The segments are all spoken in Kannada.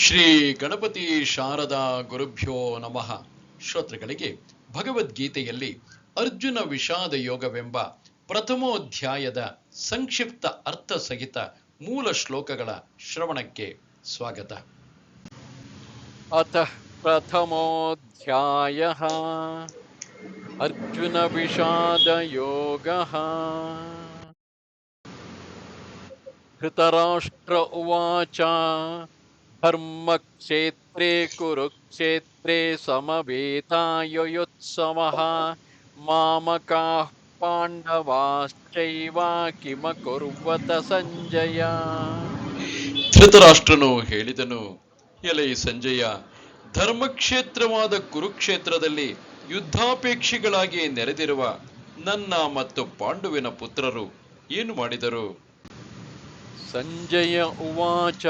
ಶ್ರೀ ಗಣಪತಿ ಶಾರದಾ ಗುರುಭ್ಯೋ ನಮಃ. ಶ್ರೋತೃಗಳಿಗೆ, ಭಗವದ್ಗೀತೆಯಲ್ಲಿ ಅರ್ಜುನ ವಿಷಾದ ಯೋಗವೆಂಬ ಪ್ರಥಮೋಧ್ಯಾಯದ ಸಂಕ್ಷಿಪ್ತ ಅರ್ಥ ಸಹಿತ ಮೂಲ ಶ್ಲೋಕಗಳ ಶ್ರವಣಕ್ಕೆ ಸ್ವಾಗತ. ಅಥ ಪ್ರಥಮೋಧ್ಯಾಯ. ಅರ್ಜುನ ವಿಷಾದ ಯೋಗ. ಧೃತರಾಷ್ಟ್ರ ಉವಾಚ. ಧರ್ಮಕ್ಷೇತ್ರೇ ಕುರುಕ್ಷೇತ್ರೇ ಸಮವೇತಾಯುತ್ಸವಃ ಮಾಮಕಾ ಪಾಂಡವಾಶ್ಚೈವ ಕಿಮ ಸಂಜಯ ಧೃತರಾಷ್ಟ್ರನು ಹೇಳಿದನು ಎಲೆ ಸಂಜಯ ಧರ್ಮಕ್ಷೇತ್ರವಾದ ಕುರುಕ್ಷೇತ್ರದಲ್ಲಿ ಯುದ್ಧಾಪೇಕ್ಷಿಗಳಾಗಿ ನೆರೆದಿರುವ ನನ್ನ ಮತ್ತು ಪಾಂಡುವಿನ ಪುತ್ರರು ಏನು ಮಾಡಿದರು? ಸಂಜಯ ಉವಾಚ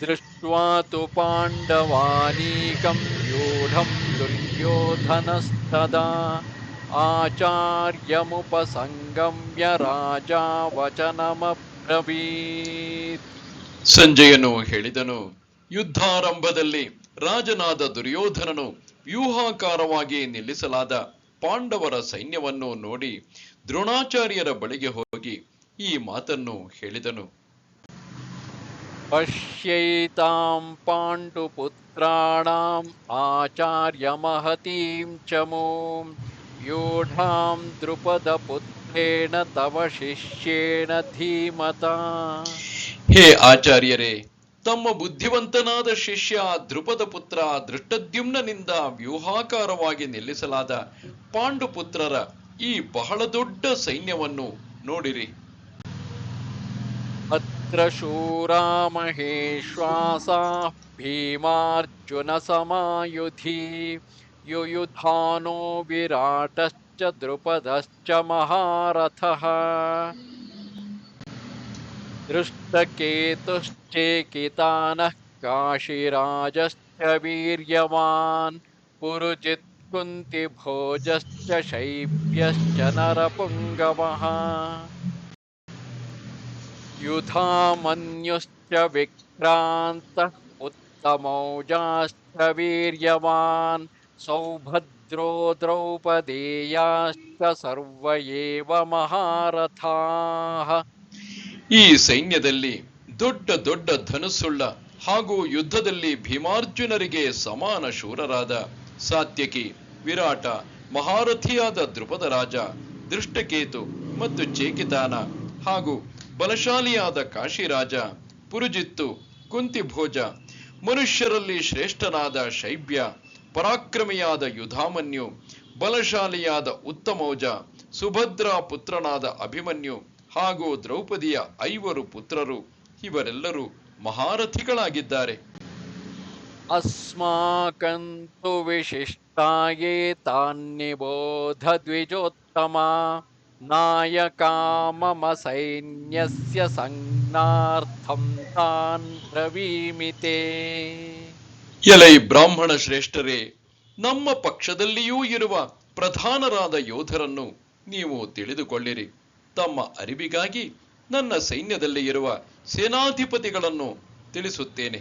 दृष्ट्वा तु पाण्डवानीकं व्यूढं दुर्योधनस्तदा आचार्यमुपसङ्गम्य राजा वचनमब्रवीत् ಸಂಜಯನು ಹೇಳಿದನು ಯುದ್ಧಾರಂಭದಲ್ಲಿ ರಾಜನಾದ ದುರ್ಯೋಧನನು ವ್ಯೂಹಾಕಾರವಾಗಿ ನಿಲ್ಲಿಸಲಾದ ಪಾಂಡವರ ಸೈನ್ಯವನ್ನು ನೋಡಿ ದ್ರೋಣಾಚಾರ್ಯರ ಬಳಿಗೆ ಹೋಗಿ ಈ ಮಾತನ್ನು ಹೇಳಿದನು पश्यैतां पाण्डुपुत्राणाम् आचार्यमहतीं च मूं व्यूढां द्रुपदपुत्रेण तव शिष्येण धीमता ಹೇ ಆಚಾರ್ಯರೇ ತಮ್ಮ ಬುದ್ಧಿವಂತನಾದ ಶಿಷ್ಯ ದ್ರುಪದ ಪುತ್ರ ದೃಷ್ಟದ್ಯುಮ್ನನಿಂದ ವ್ಯೂಹಾಕಾರವಾಗಿ ನಿಲ್ಲಿಸಲಾದ ಪಾಂಡುಪುತ್ರರ ಈ ಬಹಳ ದೊಡ್ಡ ಸೈನ್ಯವನ್ನು ನೋಡಿರಿ अत्र शूरा महेश्वासाः भीमार्जुनसमायुधि युयुधानो विराटश्च द्रुपदश्च महारथः। दृष्टकेतुश्चेकितानः काशिराजश्च वीर्यवान् पुरुजित् कुन्तिभोजश्च शैब्यश्च नरपुङ्गवः। युधामन्युश्च विक्रान्तः उत्तमौजाश्च वीर्यवान् सौभद्रो द्रौपदेयाश्च सर्व एव महारथाः ಈ ಸೈನ್ಯದಲ್ಲಿ ದೊಡ್ಡ ದೊಡ್ಡ ಧನುಸ್ಸುಳ್ಳ ಹಾಗೂ ಯುದ್ಧದಲ್ಲಿ ಭೀಮಾರ್ಜುನರಿಗೆ ಸಮಾನ ಶೂರರಾದ ಸಾತ್ಯಕಿ ವಿರಾಟ ಮಹಾರಥಿಯಾದ ದ್ರುಪದ ರಾಜ ದೃಷ್ಟಕೇತು ಮತ್ತು ಚೇಕಿತಾನ ಹಾಗೂ ಬಲಶಾಲಿಯಾದ ಕಾಶಿರಾಜ, ಪುರುಜಿತ್ತು, ಕುಂತಿಭೋಜ, ಮನುಷ್ಯರಲ್ಲಿ ಶ್ರೇಷ್ಠನಾದ ಶೈಬ್ಯ, ಪರಾಕ್ರಮಿಯಾದ ಯುಧಾಮನ್ಯು, ಬಲಶಾಲಿಯಾದ ಉತ್ತಮೌಜ, ಸುಭದ್ರ ಪುತ್ರನಾದ ಅಭಿಮನ್ಯು ಹಾಗೂ ದ್ರೌಪದಿಯ ಐವರು ಪುತ್ರರು, ಇವರೆಲ್ಲರೂ ಮಹಾರಥಿಗಳಾಗಿದ್ದಾರೆ. ಅಸ್ಮಾಕಂತು ವಿಶಿಷ್ಟಾಯೇ ತಾನ್ನಿಬೋಧ ದ್ವಿಜೋತ್ತಮ. नायका मम सैन्यस्य संज्ञार्थं तान् ब्रवीमि ते ಎಲೈ ಬ್ರಾಹ್ಮಣ ಶ್ರೇಷ್ಠರೇ ನಮ್ಮ ಪಕ್ಷದಲ್ಲಿಯೂ ಇರುವ ಪ್ರಧಾನರಾದ ಯೋಧರನ್ನು ನೀವು ತಿಳಿದುಕೊಳ್ಳಿರಿ ತಮ್ಮ ಅರಿವಿಗಾಗಿ ನನ್ನ ಸೈನ್ಯದಲ್ಲಿ ಇರುವ ಸೇನಾಧಿಪತಿಗಳನ್ನು ತಿಳಿಸುತ್ತೇನೆ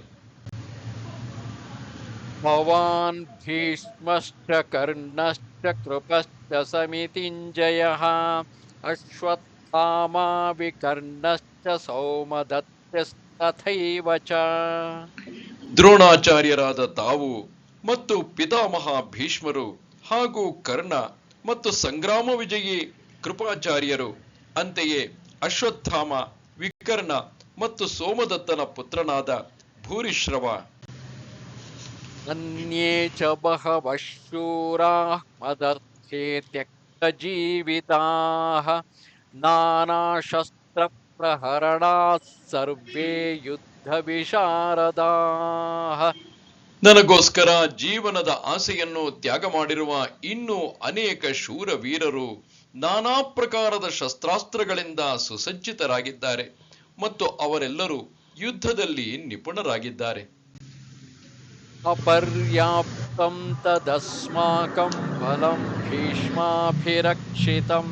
भवान् भीष्मश्च कर्णश्च कृपश्च समितिञ्जयः अश्वत्थामा विकर्णश्च सौमदत्यस्तथैव च ದ್ರೋಣಾಚಾರ್ಯರಾದ ತಾವು ಮತ್ತು ಪಿತಾಮಹ ಭೀಷ್ಮರು ಹಾಗೂ ಕರ್ಣ ಮತ್ತು ಸಂಗ್ರಾಮ ವಿಜಯಿ ಕೃಪಾಚಾರ್ಯರು ಅಂತೆಯೇ ಅಶ್ವತ್ಥಾಮ ವಿಕರ್ಣ ಮತ್ತು ಸೋಮದತ್ತನ ಪುತ್ರನಾದ ಭೂರಿಶ್ರವ ಅನ್ಯೆ ಚ ಬಹವಶೂರಾಃ ನಾನಾ ಶಸ್ತ್ರ ನಾನಾಶಸ್ತ್ರಪ್ರಹರಣಾತ್ ಸರ್ವೇ ಯುದ್ಧವಿಶಾರದಾಃ ನನಗೋಸ್ಕರ ಜೀವನದ ಆಸೆಯನ್ನು ತ್ಯಾಗ ಮಾಡಿರುವ ಇನ್ನೂ ಅನೇಕ ಶೂರವೀರರು ನಾನಾ ಪ್ರಕಾರದ ಶಸ್ತ್ರಾಸ್ತ್ರಗಳಿಂದ ಸುಸಜ್ಜಿತರಾಗಿದ್ದಾರೆ ಮತ್ತು ಅವರೆಲ್ಲರೂ ಯುದ್ಧದಲ್ಲಿ ನಿಪುಣರಾಗಿದ್ದಾರೆ. अपर्याप्तं तदस्माकं बलं भीष्माभिरक्षितं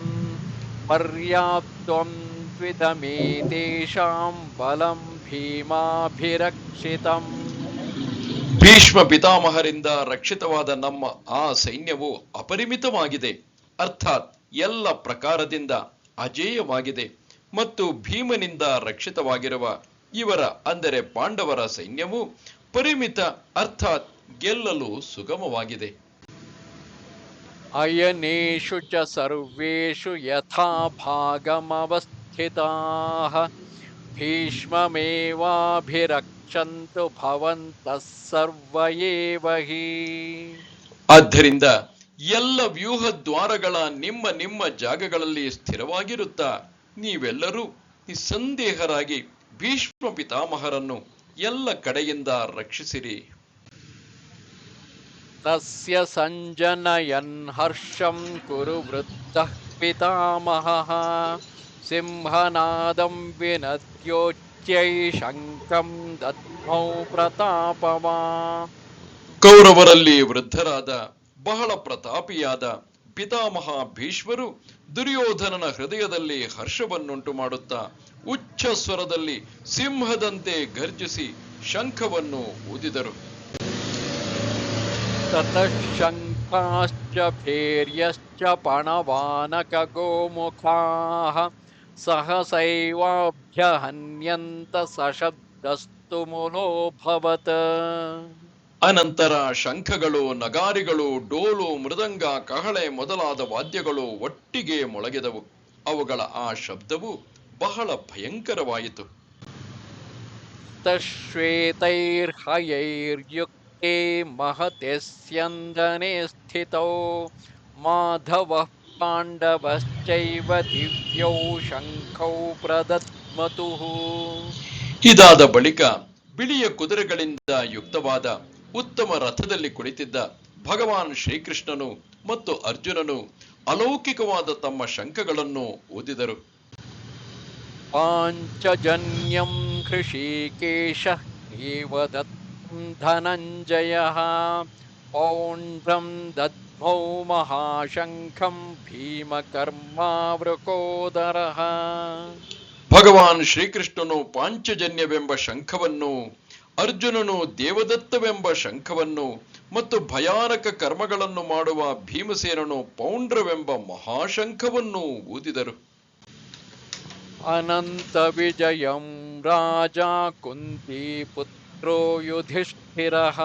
पर्याप्तं त्विदमेतेषां बलं भीमाभिरक्षितम् ಭೀಷ್ಮ ಪಿತಾಮಹರಿಂದ ರಕ್ಷಿತವಾದ ನಮ್ಮ ಆ ಸೈನ್ಯವು ಅಪರಿಮಿತವಾಗಿದೆ ಅರ್ಥಾತ್ ಎಲ್ಲ ಪ್ರಕಾರದಿಂದ ಅಜೇಯವಾಗಿದೆ ಮತ್ತು ಭೀಮನಿಂದ ರಕ್ಷಿತವಾಗಿರುವ ಇವರ ಅಂದರೆ ಪಾಂಡವರ ಸೈನ್ಯವು ಪರಿಮಿತ ಅರ್ಥಾತ್ ಗೆಲ್ಲಲು ಸುಗಮವಾಗಿದೆ. ಅಯನೇಶು ಚ ಸರ್ವೇಷು ಯಥಾ ಭಾಗಮವಸ್ಥಿತಾ. ಭೀಷ್ಮಮೇವಾಭಿರಕ್ಷಂತು ಭವಂತಃ ಆದ್ದರಿಂದ ಎಲ್ಲ ವ್ಯೂಹ ದ್ವಾರಗಳ ನಿಮ್ಮ ನಿಮ್ಮ ಜಾಗಗಳಲ್ಲಿ ಸ್ಥಿರವಾಗಿರುತ್ತಾ ನೀವೆಲ್ಲರೂ ನಿಸ್ಸಂದೇಹರಾಗಿ ಭೀಷ್ಮ ಪಿತಾಮಹರನ್ನು ಎಲ್ಲ ಕಡೆಯಿಂದ ರಕ್ಷಿಸಿರಿ. ತಸ್ಯ ಸಂಜನಯನ್ ಹರ್ಷಂ ಕುರು ವೃತ್ತ ಪಿತಾಮಹ. ಸಿಂಹನಾದಂ ವಿನತ್ಯೋಚ್ಯೈ ಶಂಕಂ ದತ್ಮೌ ಪ್ರತಾಪವಾ. ಕೌರವರಲ್ಲಿ ವೃದ್ಧರಾದ ಬಹಳ ಪ್ರತಾಪಿಯಾದ ಪಿತಾಮಹ ಭೀಷ್ಮರು ದುರ್ಯೋಧನನ ಹೃದಯದಲ್ಲಿ ಹರ್ಷವನ್ನುಂಟು ಮಾಡುತ್ತಾ ಉಚ್ಚ ಸ್ವರದಲ್ಲಿ ಸಿಂಹದಂತೆ ಗರ್ಜಿಸಿ ಶಂಖವನ್ನು ಊದಿದರು ततः शङ्खाश्च भैर्यश्च पणवानकगोमुखाः सहसैवाभ्यहन्यन्त सशब्दस्तु मुलोऽभवत् ಅನಂತರ ಶಂಖಗಳು ನಗಾರಿಗಳು ಡೋಲು ಮೃದಂಗ ಕಹಳೆ ಮೊದಲಾದ ವಾದ್ಯಗಳು ಒಟ್ಟಿಗೆ ಮೊಳಗಿದವು ಅವುಗಳ ಆ ಶಬ್ದವು ಬಹಳ ಭಯಂಕರವಾಯಿತು. ಶ್ವೇತೈರ್ಹಯೈರ್ಯುಕ್ತೆ ಮಹತೆ ಸ್ಯಂದನೆ ಸ್ಥಿತೋ. ಮಾಧವ ಪಾಂಡವಶ್ಚೈವ ದಿವ್ಯೌ ಶಂಖೌ ಪ್ರದತ್ಮತು. ಇದಾದ ಬಳಿಕ ಬಿಳಿಯ ಕುದುರೆಗಳಿಂದ ಯುಕ್ತವಾದ ಉತ್ತಮ ರಥದಲ್ಲಿ ಕುಳಿತಿದ್ದ ಭಗವಾನ್ ಶ್ರೀಕೃಷ್ಣನು ಮತ್ತು ಅರ್ಜುನನು ಅಲೌಕಿಕವಾದ ತಮ್ಮ ಶಂಖಗಳನ್ನು ಓದಿದರು पाञ्चजन्यं हृषीकेशः एव दत्तं धनञ्जयः पौण्ड्रं दद्मौ महाशङ्खं भीमकर्मावृकोदरः ಭಗವಾನ್ ಶ್ರೀಕೃಷ್ಣನು ಪಾಂಚಜನ್ಯವೆಂಬ ಶಂಖವನ್ನು ಅರ್ಜುನನು ದೇವದತ್ತವೆಂಬ ಶಂಖವನ್ನು ಮತ್ತು ಭಯಾನಕ ಕರ್ಮಗಳನ್ನು ಮಾಡುವ ಭೀಮಸೇನನು ಪೌಂಡ್ರವೆಂಬ ಮಹಾಶಂಖವನ್ನು ಊದಿದರು अनन्तविजयं राजा कुन्तीपुत्रो युधिष्ठिरः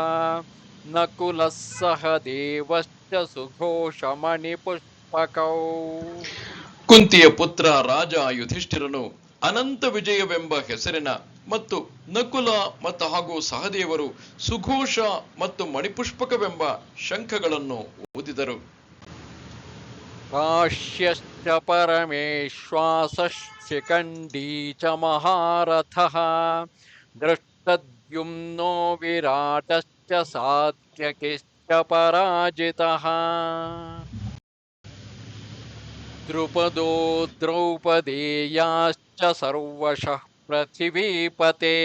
नकुलः सह देवश्च सुघोषमणिपुष्पकौ ಕುಂತಿಯ ಪುತ್ರ ರಾಜ ಯುಧಿಷ್ಠಿರನು ಅನಂತ ವಿಜಯವೆಂಬ ಹೆಸರಿನ ಮತ್ತು ನಕುಲ ಮತ್ತು ಹಾಗೂ ಸಹದೇವರು ಸುಘೋಷ ಮತ್ತು ಮಣಿಪುಷ್ಪಕವೆಂಬ ಶಂಖಗಳನ್ನು ಊದಿದರು काश्यश्च परमेश्वासः शिखण्डी च महारथः। दृष्टद्युम्नो विराटश्च सात्यकिश्च पराजितः। द्रुपदो द्रौपदेयाश्च सर्वशः पृथिवीपते।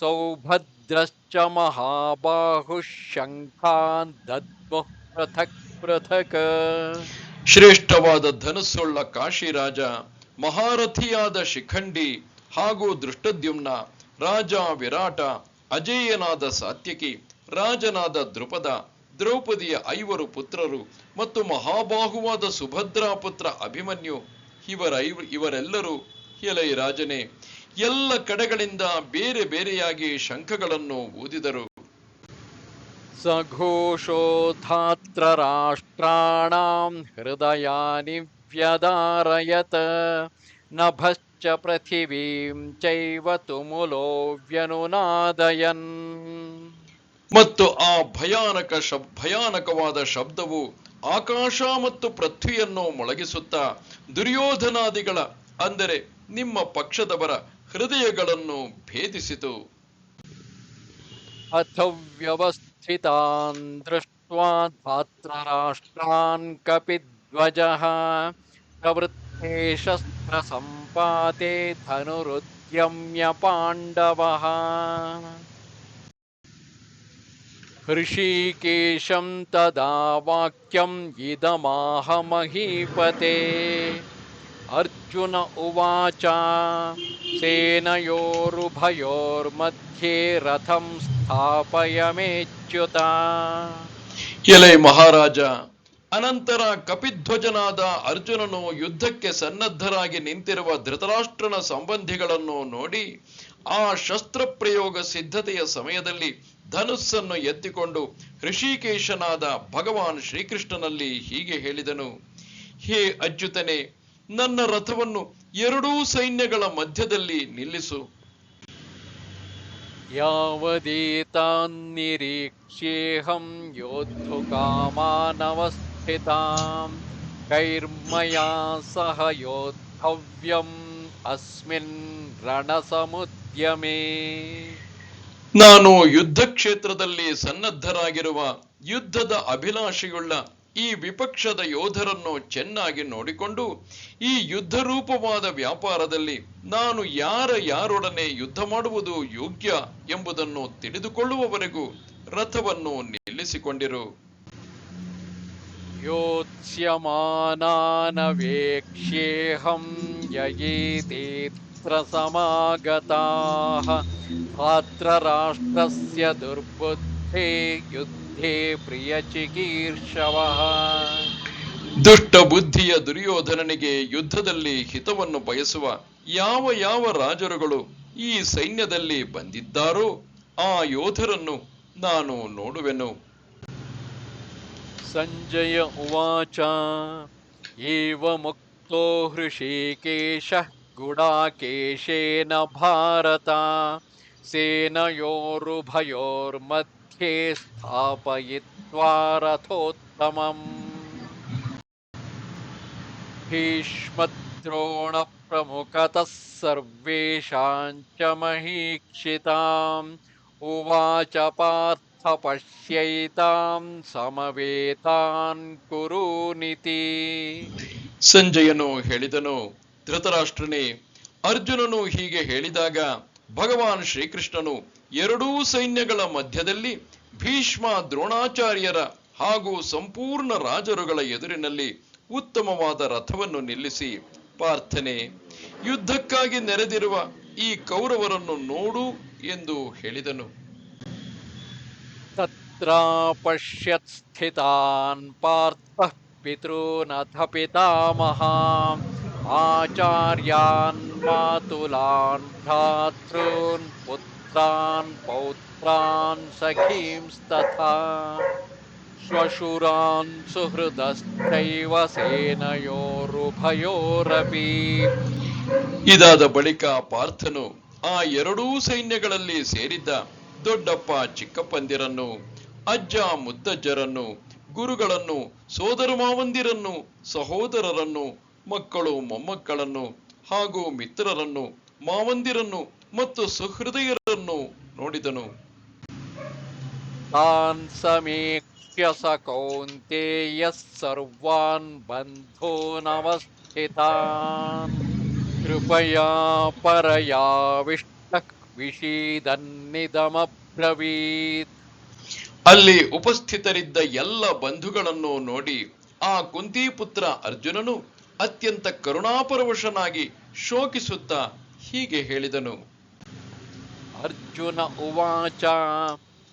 सौभद्रश्च महाबाहुः शङ्खान् दद्मुः पृथक् पृथक्। ಶ್ರೇಷ್ಠವಾದ ಧನುಸ್ಸುಳ್ಳ ಕಾಶಿರಾಜ ಮಹಾರಥಿಯಾದ ಶಿಖಂಡಿ ಹಾಗೂ ದೃಷ್ಟದ್ಯುಮ್ನ ರಾಜ ವಿರಾಟ, ಅಜೇಯನಾದ ಸಾತ್ಯಕಿ ರಾಜನಾದ ದೃಪದ ದ್ರೌಪದಿಯ ಐವರು ಪುತ್ರರು ಮತ್ತು ಮಹಾಬಾಹುವಾದ ಸುಭದ್ರಾ ಪುತ್ರ ಅಭಿಮನ್ಯು, ಇವರ ಇವರೆಲ್ಲರೂ ಎಲೈ ರಾಜನೇ, ಎಲ್ಲ ಕಡೆಗಳಿಂದ ಬೇರೆ ಬೇರೆಯಾಗಿ ಶಂಖಗಳನ್ನು ಊದಿದರು. सघोषोधात्र राष्ट्राणां हृदयानि व्यदारयत् नभश्च पृथिवीं चैव तुमुलो व्यनुनादयन् ಮತ್ತು ಆ ಭಯಾನಕ ಶಬ್ ಭಯಾನಕವಾದ ಶಬ್ದವು ಆಕಾಶ ಮತ್ತು ಪೃಥ್ವಿಯನ್ನು ಮೊಳಗಿಸುತ್ತಾ ದುರ್ಯೋಧನಾದಿಗಳ ಅಂದರೆ ನಿಮ್ಮ ಪಕ್ಷದವರ ಹೃದಯಗಳನ್ನು ಭೇದಿಸಿತು अथ व्यवस्थितान् दृष्ट्वा धात्रराष्ट्रान् कपिध्वजः प्रवृत्ते शस्त्रसम्पाते धनुरुद्यम्य पाण्डवः। हृषीकेशं तदा वाक्यम् इदमाह महीपते अर्जुन उवाच सेनयोरुभयोर्मध्ये रथं स्थापयमेच्युत ಎಲೆ ಮಹಾರಾಜ ಅನಂತರ ಕಪಿಧ್ವಜನಾದ ಅರ್ಜುನನು ಯುದ್ಧಕ್ಕೆ ಸನ್ನದ್ಧರಾಗಿ ನಿಂತಿರುವ ಧೃತರಾಷ್ಟ್ರನ ಸಂಬಂಧಿಗಳನ್ನು ನೋಡಿ ಆ ಶಸ್ತ್ರ ಪ್ರಯೋಗ ಸಿದ್ಧತೆಯ ಸಮಯದಲ್ಲಿ ಧನುಸ್ಸನ್ನು ಎತ್ತಿಕೊಂಡು ಋಷಿಕೇಶನಾದ ಭಗವಾನ್ ಶ್ರೀಕೃಷ್ಣನಲ್ಲಿ ಹೀಗೆ ಹೇಳಿದನು ಹೇ ಅಚ್ಯುತನೆ ನನ್ನ ರಥವನ್ನು ಎರಡೂ ಸೈನ್ಯಗಳ ಮಧ್ಯದಲ್ಲಿ ನಿಲ್ಲಿಸು. ಯಾವದೇತಾನ್ ನಿರೀಕ್ಷೇಹಂ ಯೋಧು ಕಾಮಾನವಸ್ಥಿತಾಂ ಕೈರ್ಮಯಾ ಸಹ ಯೋದ್ಧವ್ಯಂ ಅಸ್ಮಿನ್ ರಣಸಮುದ್ಯಮೇ. ನಾನು ಯುದ್ಧ ಕ್ಷೇತ್ರದಲ್ಲಿ ಸನ್ನದ್ಧರಾಗಿರುವ ಯುದ್ಧದ ಅಭಿಲಾಷೆಯುಳ್ಳ ಈ ವಿಪಕ್ಷದ ಯೋಧರನ್ನು ಚೆನ್ನಾಗಿ ನೋಡಿಕೊಂಡು ಈ ಯುದ್ಧ ರೂಪವಾದ ವ್ಯಾಪಾರದಲ್ಲಿ ನಾನು ಯಾರ ಯಾರೊಡನೆ ಯುದ್ಧ ಮಾಡುವುದು ಯೋಗ್ಯ ಎಂಬುದನ್ನು ತಿಳಿದುಕೊಳ್ಳುವವರೆಗೂ ರಥವನ್ನು ನಿಲ್ಲಿಸಿಕೊಂಡಿರು. ಯೋತ್ಸ್ಯಮಾನಾನವೇಕ್ಷ್ಯೇಹಂ ಯಯೇತೇತ್ರ ಸಮಾಗತಾಃ ಭಾತ್ರರಾಷ್ಟ್ರಸ್ಯ ದುರ್ಬುದ್ಧೇ ಯುದ್ಧ ಬುದ್ಧೇ ಪ್ರಿಯ ಚಿಕೀರ್ಷವ ದುಷ್ಟ ಬುದ್ಧಿಯ ದುರ್ಯೋಧನನಿಗೆ ಯುದ್ಧದಲ್ಲಿ ಹಿತವನ್ನು ಬಯಸುವ ಯಾವ ಯಾವ ರಾಜರುಗಳು ಈ ಸೈನ್ಯದಲ್ಲಿ ಬಂದಿದ್ದಾರೋ ಆ ಯೋಧರನ್ನು ನಾನು ನೋಡುವೆನು. ಸಂಜಯ ಉವಾಚ. ಏವ ಮುಕ್ತೋ ಹೃಷಿಕೇಶ ಗುಡಾಕೇಶೇನ ಭಾರತ. ಸೇನಯೋರು ಭಯೋರ್ಮತ್ सेनयोरुभयोर्मध्ये स्थापयित्वा रथोत्तमम् भीष्मद्रोणप्रमुखतः सर्वेषां च महीक्षिताम् उवाच पार्थ पश्यैतां समवेतान् कुरूनिति ಸಂಜಯನು ಹೇಳಿದನು ಧೃತರಾಷ್ಟ್ರನೇ ಅರ್ಜುನನು ಹೀಗೆ ಹೇಳಿದಾಗ ಭಗವಾನ್ ಶ್ರೀಕೃಷ್ಣನು ಎರಡೂ ಸೈನ್ಯಗಳ ಮಧ್ಯದಲ್ಲಿ ಭೀಷ್ಮ ದ್ರೋಣಾಚಾರ್ಯರ ಹಾಗೂ ಸಂಪೂರ್ಣ ರಾಜರುಗಳ ಎದುರಿನಲ್ಲಿ ಉತ್ತಮವಾದ ರಥವನ್ನು ನಿಲ್ಲಿಸಿ ಪ್ರಾರ್ಥನೆ. ಯುದ್ಧಕ್ಕಾಗಿ ನೆರೆದಿರುವ ಈ ಕೌರವರನ್ನು ನೋಡು ಎಂದು ಹೇಳಿದನು. ತತ್ರ ಸ್ಥಿತಾನ್ ಪಾರ್ಥ ಪಿತೃನಥ ಆಚಾರ್ಯಾನ್ ಮಾತುಲಾನ್ ಭ್ರಾತೃನ್ ಪುತ್ರ पुत्रान् पौत्रान् सखींस्तथा श्वशुरान् सुहृदश्चैव सेनयोरुभयोरपि ಇದಾದ ಬಳಿಕ ಪಾರ್ಥನು ಆ ಎರಡೂ ಸೈನ್ಯಗಳಲ್ಲಿ ಸೇರಿದ್ದ ದೊಡ್ಡಪ್ಪ ಚಿಕ್ಕಪ್ಪಂದಿರನ್ನು ಅಜ್ಜ ಮುತ್ತಜ್ಜರನ್ನು ಗುರುಗಳನ್ನು ಸೋದರ ಮಾವಂದಿರನ್ನು ಸಹೋದರರನ್ನು ಮಕ್ಕಳು ಮೊಮ್ಮಕ್ಕಳನ್ನು ಹಾಗೂ ಮಿತ್ರರನ್ನು ಮಾವಂದಿರನ್ನು ಮತ್ತು ನೋಡಿದನು. ತಾನ್ ಸಮೀಕ್ಷ್ಯ ಸ ಕೌಂತೆಯ ಸರ್ವಾನ್ ಬಂಧೋನವಸ್ಥಿತಾನ್. ಕೃಪಯಾ ಪರಯ ವಿಷ್ಟ ವಿಷೀದನ್ನಿದಮಬ್ರವೀತ್. ಅಲ್ಲಿ ಉಪಸ್ಥಿತರಿದ್ದ ಎಲ್ಲ ಬಂಧುಗಳನ್ನು ನೋಡಿ ಆ ಕುಂತಿಪುತ್ರ ಅರ್ಜುನನು ಅತ್ಯಂತ ಕರುಣಾಪರವಶನಾಗಿ ಶೋಕಿಸುತ್ತಾ ಹೀಗೆ ಹೇಳಿದನು. अर्जुन उवाच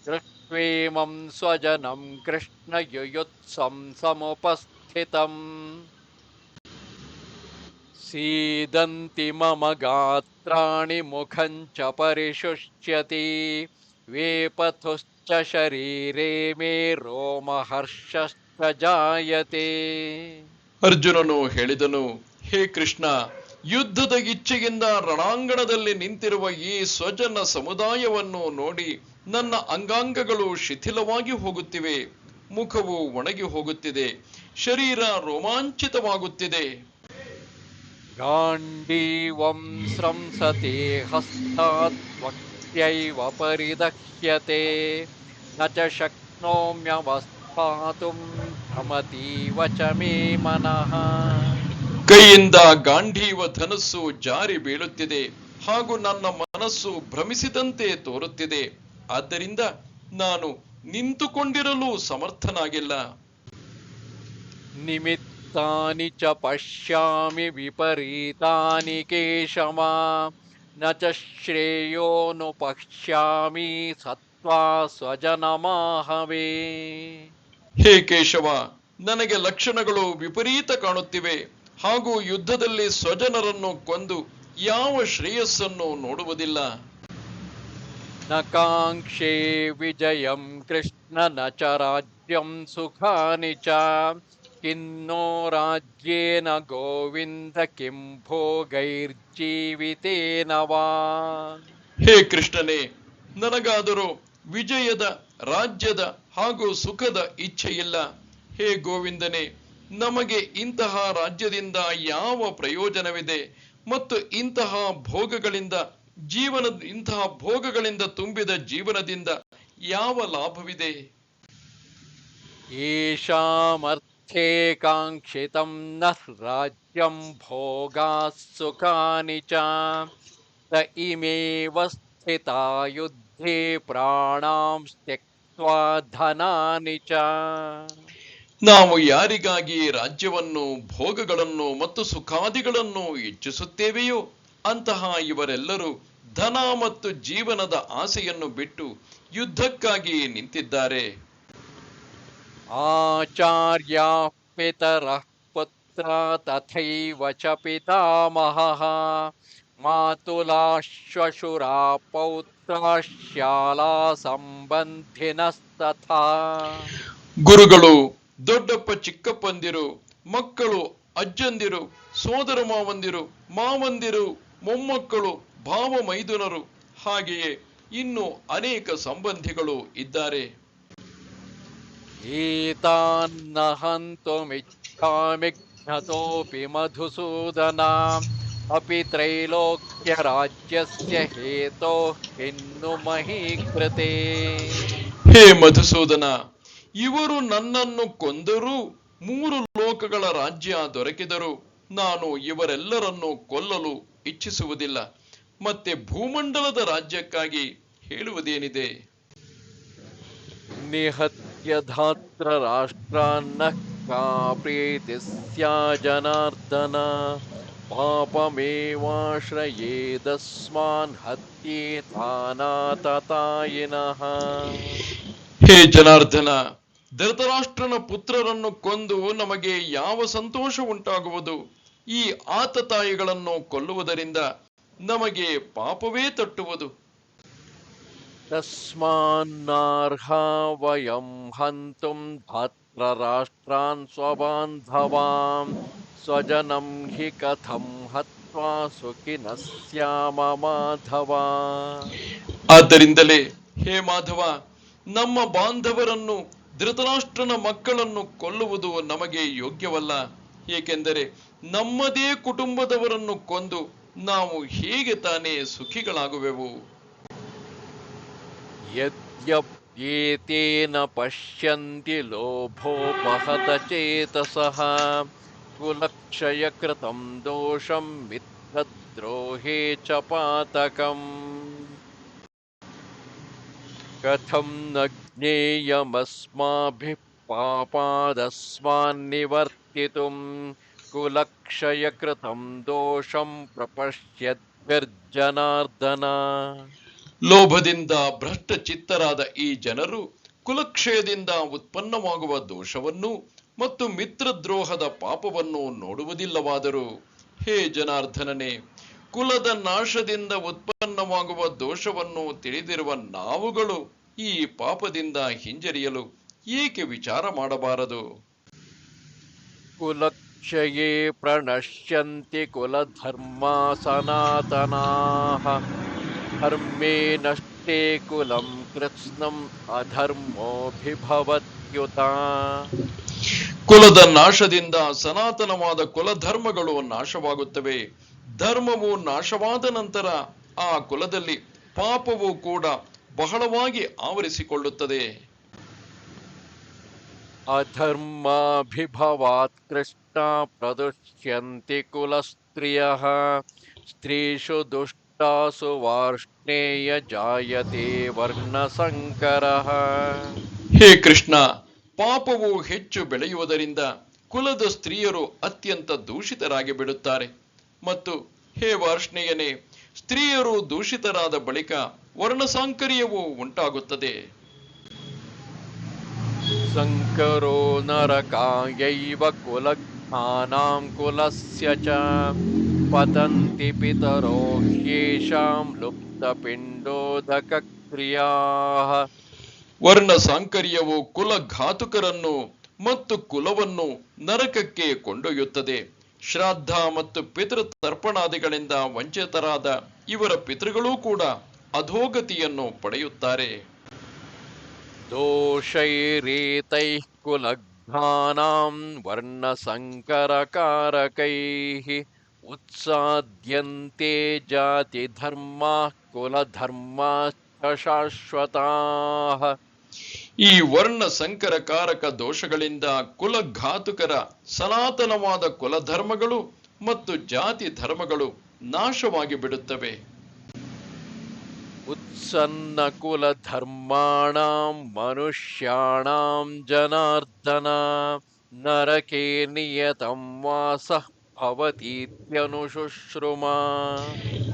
दृष्ट्वेमं स्वजनं कृष्णयुयुत्सं समुपस्थितम् सीदन्ति मम गात्राणि मुखं च परिशुष्यति वेपथुश्च शरीरे मे रोमहर्षश्च जायते ಅರ್ಜುನನು ಹೇಳಿದನು ಹೇ ಕೃಷ್ಣ ಯುದ್ಧದ ಇಚ್ಛೆಯಿಂದ ರಣಾಂಗಣದಲ್ಲಿ ನಿಂತಿರುವ ಈ ಸ್ವಜನ ಸಮುದಾಯವನ್ನು ನೋಡಿ ನನ್ನ ಅಂಗಾಂಗಗಳು ಶಿಥಿಲವಾಗಿ ಹೋಗುತ್ತಿವೆ, ಮುಖವು ಒಣಗಿ ಹೋಗುತ್ತಿದೆ, ಶರೀರ ರೋಮಾಂಚಿತವಾಗುತ್ತಿದೆ. ಗಾಂಡೀವಂ ಸ್ರಂಸತೆ ಹಸ್ತಾತ್ವಕ್ತೈವ ಪರಿದಹ್ಯತೆ ನ ಚ ಭ್ರಮತೀವ ಚ ಮೇ ಮನಃ. ಕೈಯಿಂದ ಗಾಂಧೀವ ಧನಸ್ಸು ಜಾರಿ ಬೀಳುತ್ತಿದೆ ಹಾಗೂ ನನ್ನ ಮನಸ್ಸು ಭ್ರಮಿಸಿದಂತೆ ತೋರುತ್ತಿದೆ. ಆದ್ದರಿಂದ ನಾನು ನಿಂತುಕೊಂಡಿರಲು ಸಮರ್ಥನಾಗಿಲ್ಲ. ನಿಮಿತ್ತಾನಿ ಚ ಪಶ್ಯಾಮಿ ವಿಪರೀತಾನಿ ಕೇಶಮ ನ ಚ ಶ್ರೇಯೋನು ಪಶ್ಯಾಮಿ ಸತ್ವಾ ಸ್ವಜನಮಾಹವೇ. ಹೇ ಕೇಶವ ನನಗೆ ಲಕ್ಷಣಗಳು ವಿಪರೀತ ಕಾಣುತ್ತಿವೆ. ಹಾಗೂ ಯುದ್ಧದಲ್ಲಿ ಸ್ವಜನರನ್ನು ಕೊಂದು ಯಾವ ಶ್ರೇಯಸ್ಸನ್ನು ನೋಡುವುದಿಲ್ಲ. ನಕಾಂಕ್ಷೆ ವಿಜಯಂ ಕೃಷ್ಣ ನ ಚ ರಾಜ್ಯಂ ಸುಖಾನಿ ಚ. ಕಿನ್ನೋ ರಾಜ್ಯೇನ ಗೋವಿಂದ ಕಿಂ ಭೋಗೈರ್ಜೀವಿತೇನವಾ ಹೇ ಕೃಷ್ಣನೇ ನನಗಾದರೂ ವಿಜಯದ ರಾಜ್ಯದ ಹಾಗೂ ಸುಖದ ಇಚ್ಛೆಯಿಲ್ಲ. ಹೇ ಗೋವಿಂದನೇ ನಮಗೆ ಇಂತಹ ರಾಜ್ಯದಿಂದ ಯಾವ ಪ್ರಯೋಜನವಿದೆ ಮತ್ತು ಇಂತಹ ಭೋಗಗಳಿಂದ ಜೀವನ, ಇಂತಹ ಭೋಗಗಳಿಂದ ತುಂಬಿದ ಜೀವನದಿಂದ ಯಾವ ಲಾಭವಿದೆ? ಕಾಂಕ್ಷಿತ ರಾಜ್ಯಂ ಭೋಗಾ ಸುಖಾನಿ ಚ ತ ಇಮೇವ ಪ್ರಾಣಾಂ ತ್ಯಕ್ತ್ವಾ ಧನಾನಿ ಚ ನಾವು ಯಾರಿಗಾಗಿ ರಾಜ್ಯವನ್ನು ಭೋಗಗಳನ್ನು ಮತ್ತು ಸುಖಾದಿಗಳನ್ನು ಇಚ್ಛಿಸುತ್ತೇವೆಯೋ ಅಂತಹ ಇವರೆಲ್ಲರೂ ಧನ ಮತ್ತು ಜೀವನದ ಆಸೆಯನ್ನು ಬಿಟ್ಟು ಯುದ್ಧಕ್ಕಾಗಿ ನಿಂತಿದ್ದಾರೆ. ಆಚಾರ್ಯ ಪಿತರ ಪುತ್ರ ತಥೈವ ಚ ಪಿತಾಮಹ ಮಾತುಲಾಶ್ವಶುರ ಪೌತ್ರ ಶಾಲಾ ಗುರುಗಳು ದೊಡ್ಡಪ್ಪ ಚಿಕ್ಕಪ್ಪಂದಿರು ಮಕ್ಕಳು ಅಜ್ಜಂದಿರು ಸೋದರ ಮಾವಂದಿರು ಮಾವಂದಿರು ಮೊಮ್ಮಕ್ಕಳು ಭಾವ ಮೈದುನರು. ಹಾಗೆಯೇ ಇನ್ನು ಅನೇಕ ಸಂಬಂಧಿಗಳು ಇದ್ದಾರೆ. ಮಿಚ್ಛಾಮಿ ಮಧುಸೂದನ. ಅಪಿ ತ್ರೈಲೋಕ್ಯ ರಾಜ್ಯಸ್ಯ ಹೇತೋ ಹೆಣ್ಣು ಮಹೀಕೃತೆ. ಹೇ ಮಧುಸೂದನ ಇವರು ನನ್ನನ್ನು ಕೊಂದರೂ ಮೂರು ಲೋಕಗಳ ರಾಜ್ಯ ದೊರಕಿದರು ನಾನು ಇವರೆಲ್ಲರನ್ನು ಕೊಲ್ಲಲು ಇಚ್ಛಿಸುವುದಿಲ್ಲ. ಮತ್ತೆ ಭೂಮಂಡಲದ ರಾಜ್ಯಕ್ಕಾಗಿ ಹೇಳುವುದೇನಿದೆ? ನಿಹತ್ಯ ಧಾತ್ರ ರಾಷ್ಟ್ರಾನ್ನ ಕಾಪ್ರೀತಿ ಜನಾರ್ದನ. ಪಾಪಮೇವಾಶ್ರಯೇದಸ್ಮಾನ್ ಹತ್ಯೆ ತಾನಾತತಾಯಿನಃ ಹೇ ಜನಾರ್ದನ ಧೃತರಾಷ್ಟ್ರನ ಪುತ್ರರನ್ನು ಕೊಂದು ನಮಗೆ ಯಾವ ಸಂತೋಷ ಉಂಟಾಗುವುದು ಈ ಆತ ತಾಯಿಗಳನ್ನು ಕೊಲ್ಲುವುದರಿಂದ ನಮಗೆ ಪಾಪವೇ ತಟ್ಟುವುದು. ತಸ್ಮಾನ್ನಾರ್ಹ ವಯಂ ಹಂತುಂ ಸ್ವಬಾಂಧವಾಂ ಸ್ವಜನಂ ಹಿ ಕಥಂ ಹತ್ವಾ ಸುಖಿನ ಸ್ಯಾಮ ಮಾಧವ. ಆದ್ದರಿಂದಲೇ ಹೇ ಮಾಧವ ನಮ್ಮ ಬಾಂಧವರನ್ನು ಧೃತರಾಷ್ಟ್ರನ ಮಕ್ಕಳನ್ನು ಕೊಲ್ಲುವುದು ನಮಗೆ ಯೋಗ್ಯವಲ್ಲ. ಏಕೆಂದರೆ ನಮ್ಮದೇ ಕುಟುಂಬದವರನ್ನು ಕೊಂದು ನಾವು ಹೇಗೆ ತಾನೇ ಸುಖಿಗಳಾಗುವೆವು? ಯದ್ಯಪ್ಯೇತೇನ ಪಶ್ಯಂತಿ ಲೋಭೋಪಹತ ಚೇತಸಃ ಕುಲಕ್ಷಯಕೃತಂ ದೋಷಂ ಮಿತ್ರದ್ರೋಹೇ ಚ ಪಾತಕಂ. कथं न ज्ञेयमस्माभिः पापादस्मान्निवर्तितुं कुलक्षयकृतं दोषं प्रपश्यद्भिर्जनार्दन ಲೋಭದಿಂದ ಭ್ರಷ್ಟ ಚಿತ್ತರಾದ ಈ ಜನರು ಕುಲಕ್ಷಯದಿಂದ ಉತ್ಪನ್ನವಾಗುವ ದೋಷವನ್ನು ಮತ್ತು ಮಿತ್ರದ್ರೋಹದ ಪಾಪವನ್ನು ನೋಡುವುದಿಲ್ಲವಾದರೂ ಹೇ ಜನಾರ್ದನನೇ ಕುಲದ ನಾಶದಿಂದ ಉತ್ಪನ್ನವಾಗುವ ದೋಷವನ್ನು ತಿಳಿದಿರುವ ನಾವುಗಳು ಈ ಪಾಪದಿಂದ ಹಿಂಜರಿಯಲು ಏಕೆ ವಿಚಾರ ಮಾಡಬಾರದು? ಕುಲಕ್ಷಯೇ ಪ್ರಣಶ್ಯಂತಿ ಕುಲಧರ್ಮ ಸನಾತನಾ. ಧರ್ಮೇ ನಷ್ಟೇ ಕುಲಂ ಕೃತ್ಸ್ನಂ ಅಧರ್ಮೋಭಿಭವತ್ಯುತ ಕುಲದ ನಾಶದಿಂದ ಸನಾತನವಾದ ಕುಲಧರ್ಮಗಳು ನಾಶವಾಗುತ್ತವೆ. ಧರ್ಮವು ನಾಶವಾದ ನಂತರ ಆ ಕುಲದಲ್ಲಿ ಪಾಪವು ಕೂಡ ಬಹಳವಾಗಿ ಆವರಿಸಿಕೊಳ್ಳುತ್ತದೆ. ಅಧರ್ಮಾಭಿಭವಾತ್ ಕೃಷ್ಣ ಪ್ರದುಷ್ಯಂತಿ ಕುಲಸ್ತ್ರಿಯ ಸ್ತ್ರೀಷು ದುಷ್ಟಾಸು ವಾರ್ಷ್ಣೇಯ ಜಾಯತೆ ವರ್ಣಸಂಕರ. ಹೇ ಕೃಷ್ಣ ಪಾಪವು ಹೆಚ್ಚು ಬೆಳೆಯುವುದರಿಂದ ಕುಲದ ಸ್ತ್ರೀಯರು ಅತ್ಯಂತ ದೂಷಿತರಾಗಿ ಬಿಡುತ್ತಾರೆ ಮತ್ತು ಹೇ ವಾರ್ಷ್ಣೆಯನೇ ಸ್ತ್ರೀಯರು ದೂಷಿತರಾದ ಬಳಿಕ ವರ್ಣಸಾಂಕರ್ಯವು ಉಂಟಾಗುತ್ತದೆ. ಸಂಕರೋ ನರಕಾಯೈವ ಕುಲಘ್ನಾನಾಂ ಕುಲಸ್ಯ ಚ ಪತಂತಿ ಪಿತರೋ ಲುಪ್ತ ಲುಪ್ತಪಿಂಡೋದಕ ಕ್ರಿಯಾ ವರ್ಣ ಸಾಂಕರ್ಯವು ಕುಲಘಾತುಕರನ್ನು ಮತ್ತು ಕುಲವನ್ನು ನರಕಕ್ಕೆ ಕೊಂಡೊಯ್ಯುತ್ತದೆ. ಶ್ರಾದ್ದ ಮತ್ತು ಪಿತೃ ತರ್ಪಣಾದಿಗಳಿಂದ ವಂಚಿತರಾದ ಇವರ ಪಿತೃಗಳೂ ಕೂಡ ಅಧೋಗತಿಯನ್ನು ಪಡೆಯುತ್ತಾರೆ. ದೋಷೈರೇತೈ ಸಂಕರ ಕಾರಕೈ ಉತ್ಸಾದ್ಯಂತೆ ಜಾತಿ ಧರ್ಮ ಕುಲಧರ್ಮಾಶ್ಚಾಶ್ವತಾಃ ಈ ವರ್ಣ ಸಂಕರಕಾರಕ ದೋಷಗಳಿಂದ ಕುಲಘಾತುಕರ ಸನಾತನವಾದ ಕುಲಧರ್ಮಗಳು ಮತ್ತು ಜಾತಿ ಧರ್ಮಗಳು ನಾಶವಾಗಿ ಬಿಡುತ್ತವೆ. ಉತ್ಸನ್ನ ಕುಲ ಧರ್ಮಾಣಾಂ ಮನುಷ್ಯಾಣಾಂ ಜನಾರ್ದನ ನರಕೇ ನಿಯತಂ ಭವತೀತ್ಯನು ಭವತೀತ್ಯನುಶುಶ್ರುಮ.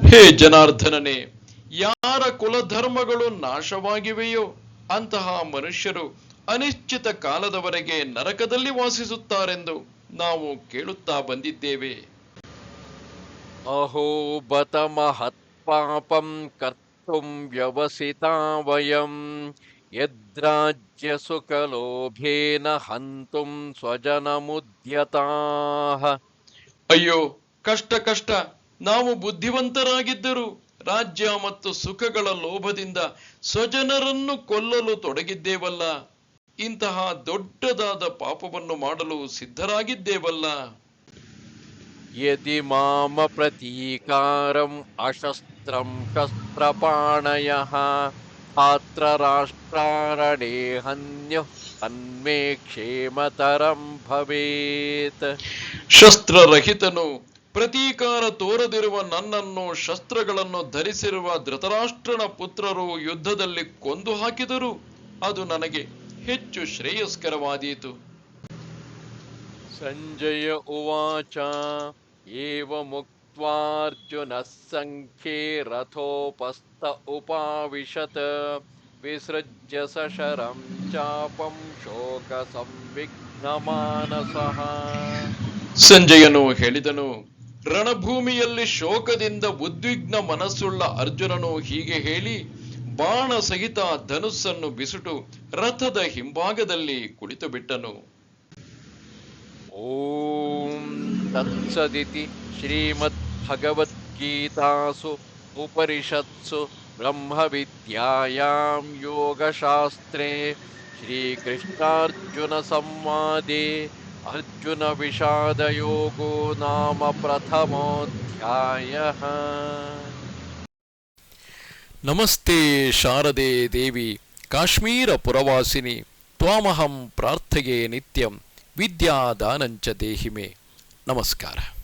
ಹೇ ಜನಾರ್ದನನೇ ಯಾರ ಕುಲಧರ್ಮಗಳು ನಾಶವಾಗಿವೆಯೋ ಅಂತಹ ಮನುಷ್ಯರು ಅನಿಶ್ಚಿತ ಕಾಲದವರೆಗೆ ನರಕದಲ್ಲಿ ವಾಸಿಸುತ್ತಾರೆಂದು ನಾವು ಕೇಳುತ್ತಾ ಬಂದಿದ್ದೇವೆ. ಅಹೋ ಬತ ಮಹತ್ಪಾಪಂ ಕರ್ತುಂ ವ್ಯವಸಿತಾ ವಯಂ ಯದ್ರಾಜ್ಯ ಸುಖಲೋಭೇನ ಹಂತುಂ ಸ್ವಜನಮುದ್ಯತಾಹ ಅಯ್ಯೋ ಕಷ್ಟ ಕಷ್ಟ ನಾವು ಬುದ್ಧಿವಂತರಾಗಿದ್ದರು ರಾಜ್ಯ ಮತ್ತು ಸುಖಗಳ ಲೋಭದಿಂದ ಸ್ವಜನರನ್ನು ಕೊಲ್ಲಲು ತೊಡಗಿದ್ದೇವಲ್ಲ ಇಂತಹ ದೊಡ್ಡದಾದ ಪಾಪವನ್ನು ಮಾಡಲು ಸಿದ್ಧರಾಗಿದ್ದೇವಲ್ಲ. ಯದಿ ಮಾಮ ಪ್ರತೀಕಾರಂ ಅಶಸ್ತ್ರಂ ಶಸ್ತ್ರಪಾಣಯ ಪಾತ್ರ ರಾಷ್ಟ್ರಾರಣೇ ಹನ್ಯ ಅನ್ಮೇ ಕ್ಷೇಮತರಂ ಭವೇತ್. ಶಸ್ತ್ರರಹಿತನು ಪ್ರತೀಕಾರ ತೋರದಿರುವ ನನ್ನನ್ನು ಶಸ್ತ್ರಗಳನ್ನು ಧರಿಸಿರುವ ಧೃತರಾಷ್ಟ್ರನ ಪುತ್ರರು ಯುದ್ಧದಲ್ಲಿ ಕೊಂದು ಹಾಕಿದರು. ಅದು ನನಗೆ ಹೆಚ್ಚು ಶ್ರೇಯಸ್ಕರವಾದೀತು. ಸಂಜಯ ಉವಾಚ ಏವ ಮುಕ್ವಾರ್ಜುನ ಸಂಖ್ಯೆ ರಥೋಪಸ್ಥ ಉಪಾವಿಶತ ವಿಸೃಜ್ಯ ಸಶರಂ ಚಾಪಂ ಶೋಕ ಸಂವಿಘ್ನ ಮಾನಸಃ ಸಂಜಯನು ಹೇಳಿದನು ರಣಭೂಮಿಯಲ್ಲಿ ಶೋಕದಿಂದ ಉದ್ವಿಗ್ನ ಮನಸ್ಸುಳ್ಳ ಅರ್ಜುನನು ಹೀಗೆ ಹೇಳಿ, ಬಾಣ ಸಹಿತ ಧನುಸ್ಸನ್ನು ಬಿಸುಟು ರಥದ ಹಿಂಭಾಗದಲ್ಲಿ ಕುಳಿತು ಬಿಟ್ಟನು. ಓಂ ತತ್ಸದಿತಿ ಶ್ರೀಮದ್ ಭಗವದ್ಗೀತಾಸು ಉಪರಿಷತ್ಸು ಬ್ರಹ್ಮವಿದ್ಯಾಯಾಂ ಯೋಗಶಾಸ್ತ್ರೇ ಶ್ರೀಕೃಷ್ಣಾರ್ಜುನ ಸಂವಾದೇ. अर्जुनविषादयोगो नाम प्रथमोऽध्यायः नमस्ते शारदे देवी काश्मीरपुरवासिनि त्वामहं प्रार्थये नित्यं विद्यादानञ्च देहि मे नमस्कारः